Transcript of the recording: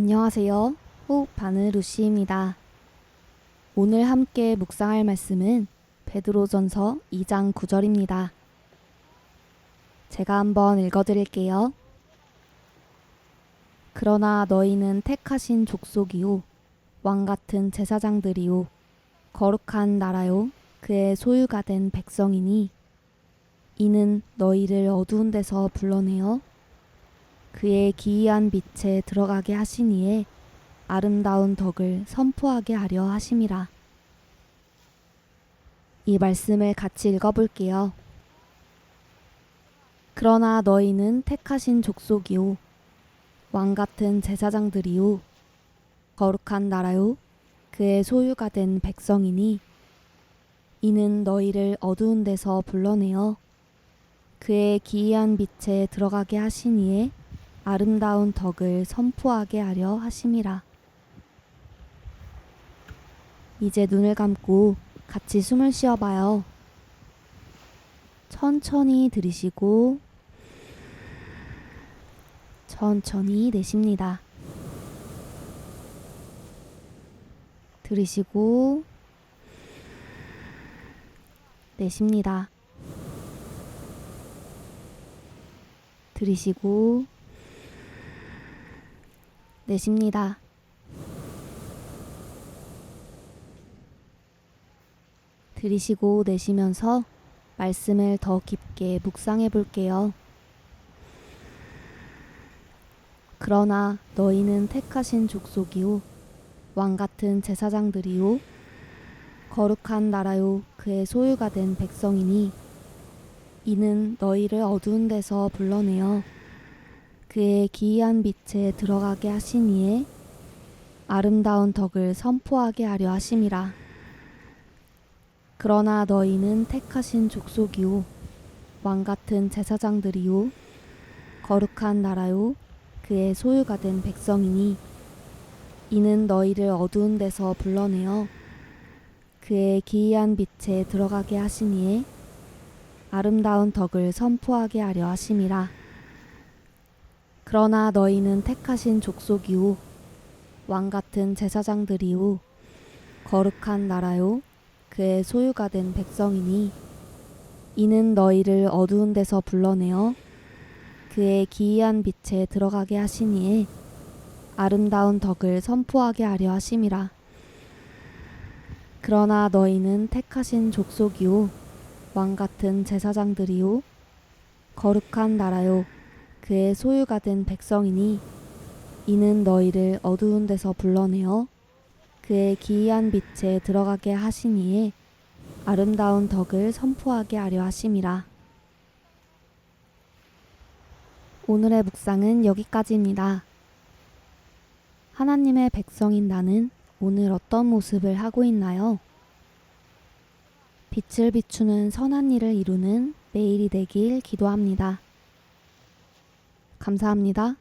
안녕하세요. 호흡 바늘 루시입니다. 오늘 함께 묵상할 말씀은 베드로전서 2장 9절입니다. 제가 한번 읽어 드릴게요. 그러나 너희는 택하신 족속이요 왕 같은 제사장들이요 거룩한 나라요 그의 소유가 된 백성이니 이는 너희를 어두운 데서 불러내어 그의 기이한 빛에 들어가게 하시니에 아름다운 덕을 선포하게 하려 하심이라. 이 말씀을 같이 읽어볼게요. 그러나 너희는 택하신 족속이요 왕 같은 제사장들이요 거룩한 나라요 그의 소유가 된 백성이니 이는 너희를 어두운 데서 불러내어 그의 기이한 빛에 들어가게 하시니에 아름다운 덕을 선포하게 하려 하심이라. 이제 눈을 감고 같이 숨을 쉬어봐요. 천천히 들이쉬고 천천히 내쉽니다. 들이쉬고 내쉽니다. 들이쉬고 내쉽니다. 들이쉬고 내쉬면서 말씀을 더 깊게 묵상해 볼게요. 그러나 너희는 택하신 족속이요 왕 같은 제사장들이요 거룩한 나라요 그의 소유가 된 백성이니 이는 너희를 어두운 데서 불러내어 그의 기이한 빛에 들어가게 하시니에 아름다운 덕을 선포하게 하려 하심이라. 그러나 너희는 택하신 족속이요 왕 같은 제사장들이요 거룩한 나라요 그의 소유가 된 백성이니 이는 너희를 어두운 데서 불러내어 그의 기이한 빛에 들어가게 하시니에 아름다운 덕을 선포하게 하려 하심이라. 그러나 너희는 택하신 족속이요 왕 같은 제사장들이요 거룩한 나라요 그의 소유가 된 백성이니 이는 너희를 어두운 데서 불러내어 그의 기이한 빛에 들어가게 하시니에 아름다운 덕을 선포하게 하려 하심이라. 그러나 너희는 택하신 족속이요 왕 같은 제사장들이요 거룩한 나라요 그의 소유가 된 백성이니 이는 너희를 어두운 데서 불러내어 그의 기이한 빛에 들어가게 하시니에 아름다운 덕을 선포하게 하려 하심이라. 오늘의 묵상은 여기까지입니다. 하나님의 백성인 나는 오늘 어떤 모습을 하고 있나요? 빛을 비추는 선한 일을 이루는 매일이 되길 기도합니다. 감사합니다.